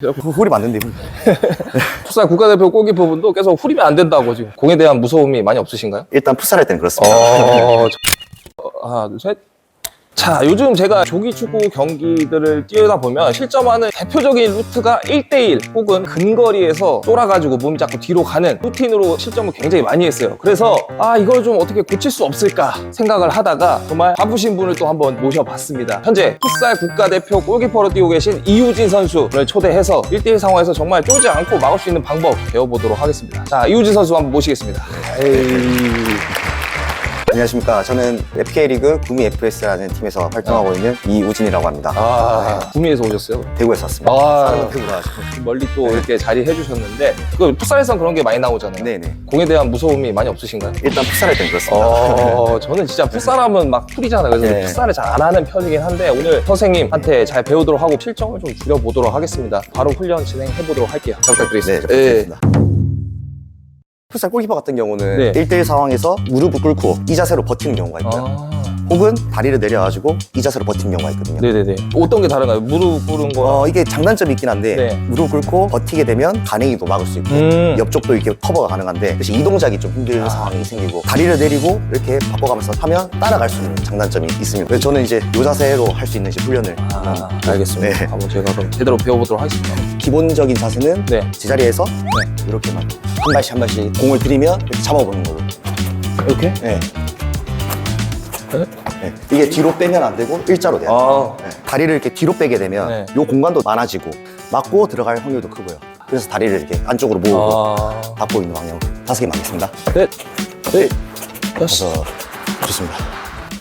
후- 후리 맞는데 후리. 풋살 국가대표 골키퍼분도 계속 후리면 안 된다고 지금 공에 대한 무서움이 많이 없으신가요? 일단 풋살할 때는 그렇습니다. 어, 저- 어, 하나, 둘, 셋. 자, 요즘 제가 조기 축구 경기들을 뛰다 보면 실점하는 대표적인 루트가 1대1 혹은 근거리에서 쫄아가지고 몸이 자꾸 뒤로 가는 루틴으로 실점을 굉장히 많이 했어요. 그래서 아, 이걸 좀 어떻게 고칠 수 없을까 생각을 하다가 정말 바쁘신 분을 또 한번 모셔봤습니다. 현재 풋살 국가대표 골키퍼로 뛰고 계신 이우진 선수를 초대해서 1대1 상황에서 정말 쫄지 않고 막을 수 있는 방법 배워보도록 하겠습니다. 자, 이우진 선수 한번 모시겠습니다. 에이. 안녕하십니까. 저는 FK리그 구미 FS라는 팀에서 활동하고 있는 이우진이라고 합니다. 아, 구미에서 오셨어요? 대구에서 왔습니다. 아. 사람은. 멀리 또 이렇게 자리해 주셨는데 그 풋살에선 그런 게 많이 나오잖아요. 네네. 공에 대한 무서움이 많이 없으신가요? 일단 풋살할 때는 그렇습니다. 어, 저는 진짜 풋살하면 막 풀이잖아요. 그래서 네. 풋살을 잘 안 하는 편이긴 한데 오늘 선생님한테 잘 배우도록 하고 실점을 좀 줄여보도록 하겠습니다. 바로 훈련 진행해 보도록 할게요. 잘 네, 부탁드리겠습니다. 잘 부탁드립니다. 풋살 골키퍼 같은 경우는 네. 1대1 상황에서 무릎을 꿇고 이 자세로 버티는 경우가 있고요. 아, 혹은 다리를 내려가지고 이 자세로 버티는 경우가 있거든요. 네네네. 어떤 게 다른가요? 무릎 꿇은 거. 어, 이게 장단점이 있긴 한데 네. 무릎 꿇고 버티게 되면 간행이도 막을 수 있고 음. 옆쪽도 이렇게 커버가 가능한데 대신 이 동작이 좀 힘든 아. 상황이 생기고 다리를 내리고 이렇게 바꿔가면서 하면 따라갈 수 있는 장단점이 있습니다. 그래서 저는 이제 이 자세로 할 수 있는 이제 훈련을 아, 알겠습니다. 네. 한번 제가 그럼 제대로 배워보도록 하겠습니다. 기본적인 자세는 네. 제자리에서 이렇게만 한 발씩 한 발씩 공을 들이면 이렇게 잡아보는 거고. 이렇게? 네. 네? 네. 이게 뒤로 빼면 안 되고 일자로 돼요. 아, 네. 다리를 이렇게 뒤로 빼게 되면 네. 요 공간도 많아지고 맞고 들어갈 확률도 크고요. 그래서 다리를 이렇게 안쪽으로 모으고 아, 닫고 있는 방향으로 다섯 개 맞겠습니다. 넷, 넷, 여섯. 그래서 좋습니다.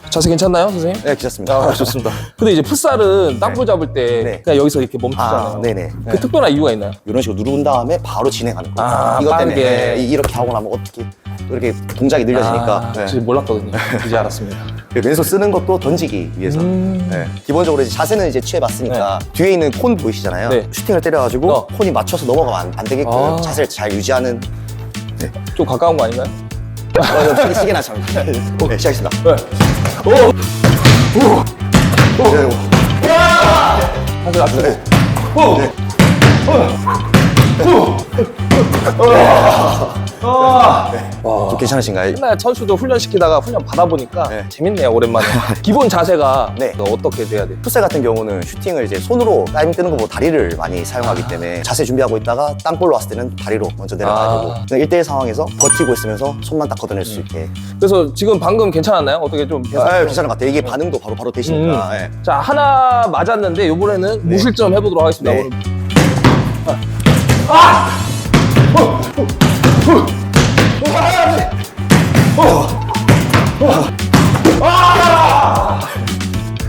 자세 괜찮나요, 선생님? 네, 괜찮습니다. 아, 좋습니다. 근데 이제 풋살은 땅볼 잡을 때 네. 그냥 여기서 이렇게 멈추잖아요. 아, 네네. 그 네. 특별한 이유가 있나요? 이런 식으로 누른 다음에 바로 진행하는 거예요. 아, 이것 때문에 빠르게. 네, 이렇게 하고 나면 어떻게 또 이렇게 동작이 늘려지니까 아, 네. 사실 몰랐거든요. 이제 알았습니다. 왼손 쓰는 것도 던지기 위해서. 음. 네. 기본적으로 이제 자세는 이제 취해봤으니까 뒤에 있는 콘 보이시잖아요. 네. 슈팅을 때려가지고 어. 콘이 맞춰서 넘어가면 안, 안 되게끔 아. 자세를 잘 유지하는. 좀 가까운 거 아닌가요? 어, 시계, 시계나 참. 네, 시작했습니다. 네. 오! 네, 사실 앞서. 네. 오! 좀 괜찮으신가요? 맨날 선수들 훈련시키다가 훈련 받아보니까 네. 재밌네요, 오랜만에. 기본 자세가 네. 어떻게 돼야 돼요? 풋살 같은 경우는 슈팅을 이제 손으로 다이빙 뜨는 것보다 다리를 많이 사용하기 때문에 자세 준비하고 있다가 땅볼로 왔을 때는 다리로 먼저 내려가야 되고 아. 1대1 상황에서 버티고 있으면서 손만 딱 걷어낼 수 있게 그래서 지금 방금 괜찮았나요? 어떻게 좀 계속 아, 괜찮은 것 같아요 이게 반응도 바로 바로 되시니까 음. 예. 자 하나 맞았는데 이번에는 네. 무실점 해보도록 하겠습니다. 네. 오늘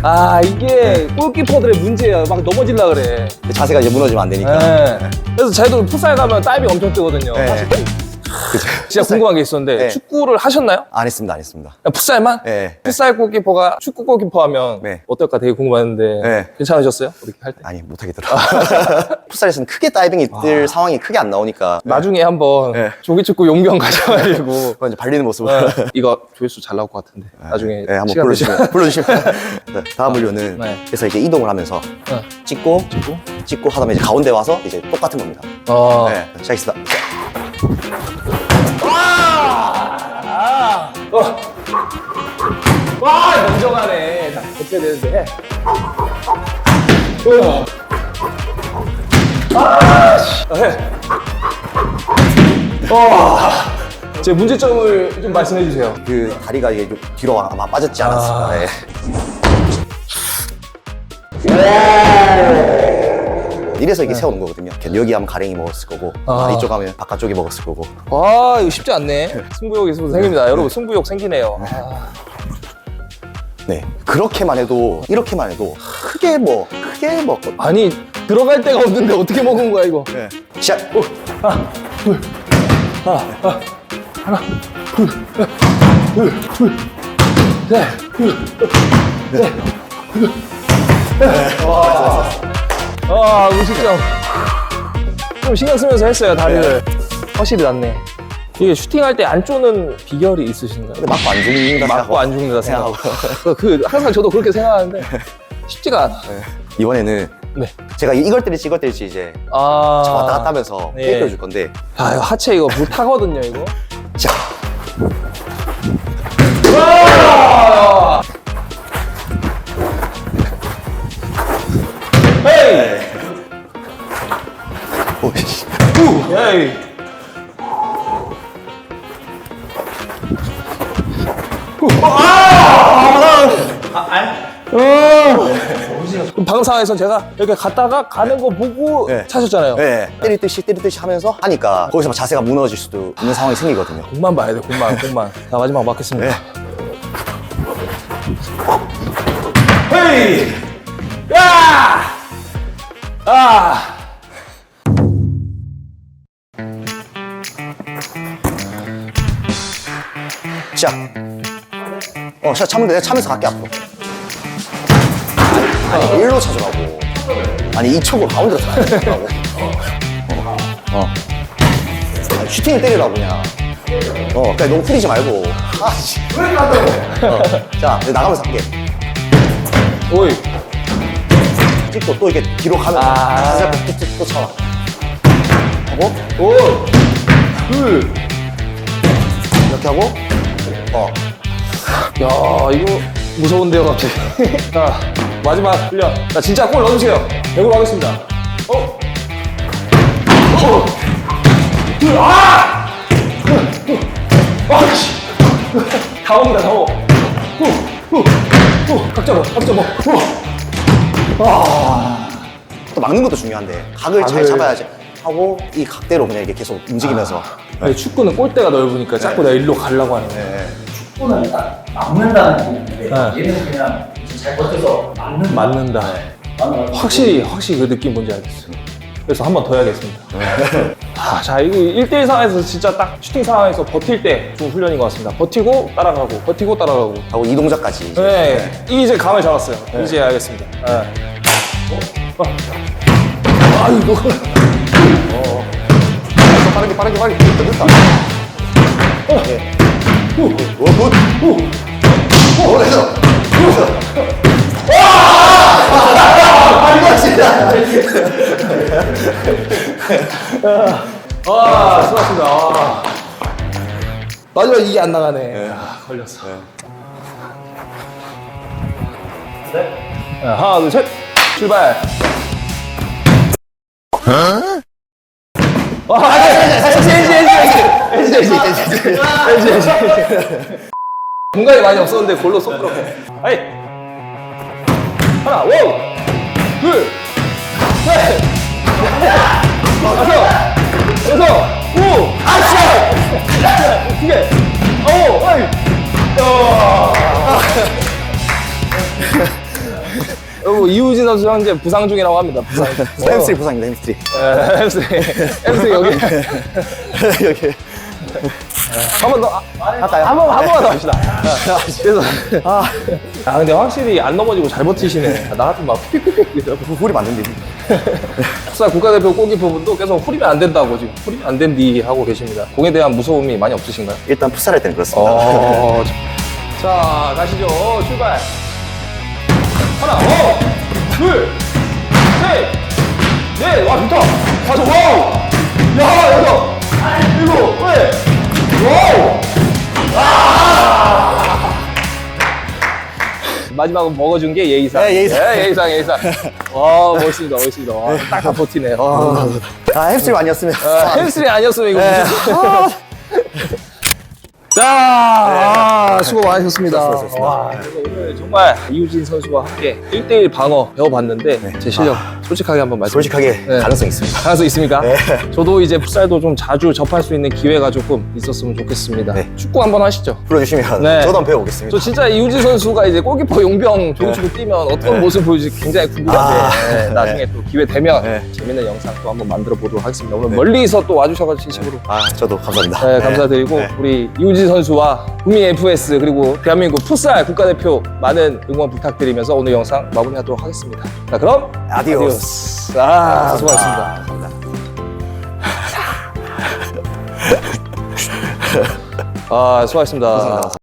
아 이게 골키퍼들의 문제예요. 막 넘어질라 그래. 자세가 이제 무너지면 안 되니까 네. 그래서 저희도 풋살 가면 다이빙 엄청 뜨거든요. 네. 사실 그죠. 진짜 궁금한 게 있었는데 네. 축구를 하셨나요? 안 했습니다 안 했습니다 그냥 풋살만? 네. 풋살 골키퍼가 축구 골키퍼 하면 네. 어떨까 되게 궁금했는데 네. 괜찮으셨어요? 그렇게 할 때? 아니 못하겠더라고요 풋살에서는 크게 다이빙이 뜰 상황이 크게 안 나오니까 나중에 한번 네. 조기 축구 용병 가셔가지고 그건 이제 발리는 모습을 네. 이거 조회수 잘 나올 것 같은데 나중에 네, 한번 시간 불러주시면 불러주시면 네, 다음 훈련은 네. 그래서 이제 이동을 하면서 네. 찍고 찍고 찍고 하다면 이제 가운데 와서 이제 똑같은 겁니다 어. 네, 시작했습니다 아! 어. 와 먼저가네 자 어떻게 되는데 어. 아, 씨. 아, 해. 어. 제 문제점을 좀 말씀해 주세요. 그 다리가 이게 좀 뒤로 아마 빠졌지 않았을까 아. 네. 이래서 이게 세우는 거거든요. 여기 하면 가랭이 먹었을 거고, 아. 아. 이쪽 하면 바깥쪽이 먹었을 거고. 아 이거 쉽지 않네. 승부욕이 생깁니다. 여러분 승부욕 생기네요. 아. 네. 그렇게만 해도, 이렇게만 해도, 크게 뭐, 크게 뭐, 아니 들어갈 데가 없는데 어떻게 먹은 거야 이거? 네. 시작! 네. 아, 무식점. 좀 신경 쓰면서 했어요, 다리를. 확실히 낫네. 이게 슈팅할 때 안 쪼는 비결이 있으신가요? 맞고 안 죽는다 맞고 안 죽는다 생각하고. 그, 그, 항상 저도 그렇게 생각하는데 쉽지가 않아. 이번에는 네. 제가 이걸 때릴지 이걸 때릴지 이제 아. 왔다 갔다 하면서 예. 테이크 해줄 건데 아, 이거 하체 이거 물 타거든요, 이거. 자 헤이! 오이씨 헤이! 방금 상황에서 제가 이렇게 갔다가 가는 거 보고 네. 차셨잖아요. 네, 때리듯이 때리듯이 하면서 하니까 거기서 막 자세가 무너질 수도 있는 상황이 생기거든요. 공만 봐야 돼, 공만, 공만. 자, 마지막 맞겠습니다. 헤이! 야! 아! 시작. 어, 샷 차면 돼. 내가 차면서 갈게 앞으로. 아니, 일로 차주라고. 아니, 이쪽으로 가운데로 차주라고. 어. 어. 아니, 슈팅을 때리라고 그냥. 어, 그냥 너무 풀리지 말고. 아, 씨. 어. 자, 내가 나가면서 할게. 오이! 찍고 또 이렇게 뒤로 가면 아. 아. 또, 차와. 하고, 오! 둘! 이렇게 하고, 어. 야, 이거 무서운데요, 갑자기. 자, 마지막 훈련. 자, 진짜 골 넣어주세요. 100으로 하겠습니다. 어? 어! 둘, 아! 아, 씨! 다 옵니다, 다 오. 후, 후, 후. 각 잡아, 각 잡아. 후. 또 막는 것도 중요한데 각을 잘 각을. 잡아야지 하고 이 각대로 그냥 이렇게 계속 움직이면서 아니, 축구는 골대가 넓으니까 자꾸 내가 일로 가려고 하는 거야. 네. 축구는 딱 막는다는 느낌인데 네. 얘는 그냥 잘 버텨서 맞는 맞는다. 맞는 확실히 확실히 그 느낌 뭔지 알겠어요. 그래서 한 번 더 해야겠습니다. 아, 자, 이거 1대1 상황에서 진짜 딱 슈팅 상황에서 버틸 때좀 훈련인 것 같습니다. 버티고 따라가고, 버티고 따라가고. 하고 이 동작까지 이제. 네, 이제 감을 잡았어요. 이제 알겠습니다. 네. 어? 아이고. 어, 빠르게 빠르게 빠르게 됐다 됐다 어. 네. 오, 굿. 오, 오, 됐어. 됐어. 와! 이거 진짜. 아, 수고하셨습니다. 아. 마지막 이게 안 나가네. 아, 걸렸어. 네, 하나, 둘, 셋. 출발. 어? 아, 엔지, 엔지, 엔지, 엔지, 엔지, 엔지, 엔지, 엔지. 공간이 많이 없었는데 골로 쏙 들어가. 아이. 하나, 오, 둘, 셋, 다섯, 여섯, 오, 아씨, 두 개, 오, 어이, 어. 이우진 선수 현재 부상 중이라고 합니다. 부상. 햄스트리 부상입니다 햄스트리 에, 햄스트링. 햄스트링 여기. 여기 한 번 더. 아, 할까요? 한 번, 한 번만 더 합시다. 그래서. 아. 아, 근데 확실히 안 넘어지고 잘 버티시네. 나 같은 막 픽픽픽 이러고. 훌이 맞는데 풋살 국가대표 골키퍼분도 계속 후리면 안 된다고 지금 후리면 안 된디 하고 계십니다. 공에 대한 무서움이 많이 없으신가요? 일단 풋살 할 때는 그렇습니다 어. 자, 가시죠. 출발. 하나, 어, 둘, 셋, 넷, 와, 좋다. 다섯, 와우. 야, 여섯, 일곱. 아! 마지막은 먹어준 게 예의상. 네, 예의상. 네, 예의상, 예의상. 와, 멋있습니다, 멋있습니다. 와, 딱다 버티네. 와. 아 햄스트리 아니었으면 아, 햄스트링 아니었으면 이거 네. 무슨- 자, 아, 수고 많으셨습니다. 수고하셨습니다. 와, 그래서 오늘 정말 이우진 선수와 함께 1대1 방어 배워봤는데 제 실력 솔직하게 한번 말씀 솔직하게 네. 가능성 있습니다 가능성 있습니까? 네. 저도 이제 풋살도 좀 자주 접할 수 있는 기회가 조금 있었으면 좋겠습니다. 네. 축구 한번 하시죠. 불러주시면 네. 저도 한번 배워보겠습니다 저 진짜 이우진 선수가 이제 골키퍼 용병 조기축구 뛰면 어떤 모습 보여줄지 굉장히 궁금한데 아, 네, 나중에 또 기회 되면 네. 재밌는 영상 또 한번 만들어 보도록 하겠습니다. 오늘 멀리서 또 와주셔가지고 진심으로 아 저도 감사합니다 네, 감사드리고 네. 우리 이우진 선수와 국민 FS 그리고 대한민국 풋살 국가대표 많은 응원 부탁드리면서 오늘 영상 마무리하도록 하겠습니다. 자 그럼 아디오스 아, 수고하셨습니다. 아, 감사합니다 아 수고하셨습니다.